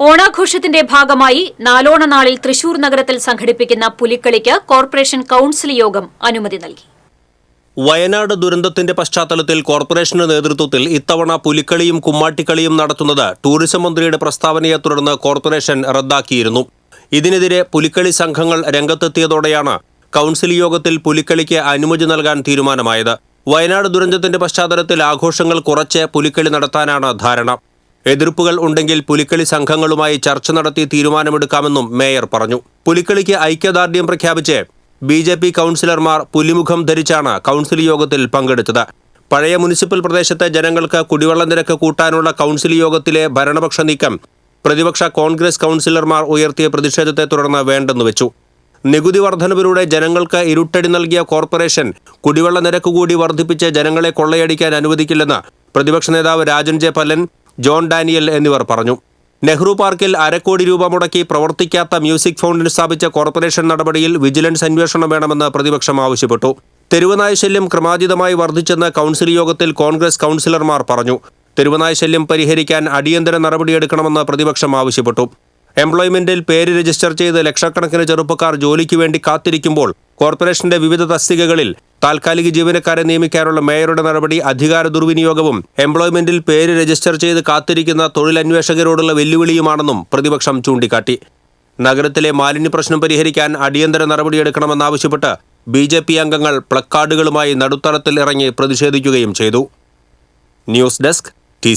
ഓണാഘോഷത്തിന്റെ ഭാഗമായി നാലോണ നാളിൽ തൃശൂർ നഗരത്തിൽ സംഘടിപ്പിക്കുന്ന പുലിക്കളിക്ക് കോർപ്പറേഷൻ കൌൺസിൽ യോഗം അനുമതി നൽകി. വയനാട് ദുരന്തത്തിന്റെ പശ്ചാത്തലത്തിൽ കോർപ്പറേഷന്റെ നേതൃത്വത്തിൽ ഇത്തവണ പുലിക്കളിയും കുമ്മാട്ടിക്കളിയും നടത്തുന്നത് ടൂറിസം മന്ത്രിയുടെ പ്രസ്താവനയെ തുടർന്ന് കോർപ്പറേഷൻ റദ്ദാക്കിയിരുന്നു. ഇതിനെതിരെ പുലിക്കളി സംഘങ്ങൾ രംഗത്തെത്തിയതോടെയാണ് കൌൺസിൽ യോഗത്തിൽ പുലിക്കളിക്ക് അനുമതി നൽകാൻ തീരുമാനമായത്. വയനാട് ദുരന്തത്തിന്റെ പശ്ചാത്തലത്തിൽ ആഘോഷങ്ങൾ കുറച്ച് പുലിക്കളി നടത്താനാണ് ധാരണ. എതിർപ്പുകൾ ഉണ്ടെങ്കിൽ പുലിക്കളി സംഘങ്ങളുമായി ചർച്ച നടത്തി തീരുമാനമെടുക്കാമെന്നും മേയർ പറഞ്ഞു. പുലിക്കളിക്ക് ഐക്യദാർഢ്യം പ്രഖ്യാപിച്ച് ബി ജെ പി കൗൺസിലർമാർ പുലിമുഖം ധരിച്ചാണ് കൗൺസിൽ യോഗത്തിൽ പങ്കെടുത്തത്. പഴയ മുനിസിപ്പൽ പ്രദേശത്തെ ജനങ്ങൾക്ക് കുടിവെള്ള നിരക്ക് കൂട്ടാനുള്ള കൗൺസിൽ യോഗത്തിലെ ഭരണപക്ഷ നീക്കം പ്രതിപക്ഷ കോൺഗ്രസ് കൗൺസിലർമാർ ഉയർത്തിയ പ്രതിഷേധത്തെ തുടർന്ന് വേണ്ടെന്ന് വെച്ചു. നികുതി വർധനവിലൂടെ ജനങ്ങൾക്ക് ഇരുട്ടടി നൽകിയ കോർപ്പറേഷൻ കുടിവെള്ള നിരക്ക് കൂടി വർദ്ധിപ്പിച്ച് ജനങ്ങളെ കൊള്ളയടിക്കാൻ അനുവദിക്കില്ലെന്ന് പ്രതിപക്ഷ നേതാവ് Rajan J Pallan John Daniel എന്നിവർ പറഞ്ഞു. നെഹ്റു പാർക്കിൽ അരക്കോടി രൂപ മുടക്കി പ്രവർത്തിക്കാത്ത മ്യൂസിക് ഫൗണ്ടിൽ സ്ഥാപിച്ച കോർപ്പറേഷൻ നടപടിയിൽ വിജിലൻസ് അന്വേഷണം വേണമെന്ന് പ്രതിപക്ഷം ആവശ്യപ്പെട്ടു. തെരുവുനായ ശല്യം ക്രമാതീതമായി വർദ്ധിച്ചെന്ന് കൗൺസിൽ യോഗത്തിൽ കോൺഗ്രസ് കൗൺസിലർമാർ പറഞ്ഞു. തെരുവനായ ശല്യം പരിഹരിക്കാൻ അടിയന്തര നടപടിയെടുക്കണമെന്ന് പ്രതിപക്ഷം ആവശ്യപ്പെട്ടു. എംപ്ലോയ്മെന്റിൽ പേര് രജിസ്റ്റർ ചെയ്ത് ലക്ഷക്കണക്കിന് ചെറുപ്പക്കാർ ജോലിക്ക് വേണ്ടി കാത്തിരിക്കുമ്പോൾ കോർപ്പറേഷന്റെ വിവിധ തസ്തികകളിൽ താൽക്കാലിക ജീവനക്കാരെ നിയമിക്കാനുള്ള മേയറുടെ നടപടി അധികാര ദുർവിനിയോഗവും എംപ്ലോയ്മെന്റിൽ പേര് രജിസ്റ്റർ ചെയ്ത് കാത്തിരിക്കുന്ന തൊഴിലന്വേഷകരോടുള്ള വെല്ലുവിളിയുമാണെന്നും പ്രതിപക്ഷം ചൂണ്ടിക്കാട്ടി. നഗരത്തിലെ മാലിന്യ പ്രശ്നം പരിഹരിക്കാൻ അടിയന്തര നടപടിയെടുക്കണമെന്നാവശ്യപ്പെട്ട് ബി ജെ പി അംഗങ്ങൾ പ്ലക്കാർഡുകളുമായി നടുത്തളത്തിൽ ഇറങ്ങി പ്രതിഷേധിക്കുകയും ചെയ്തു. News desk T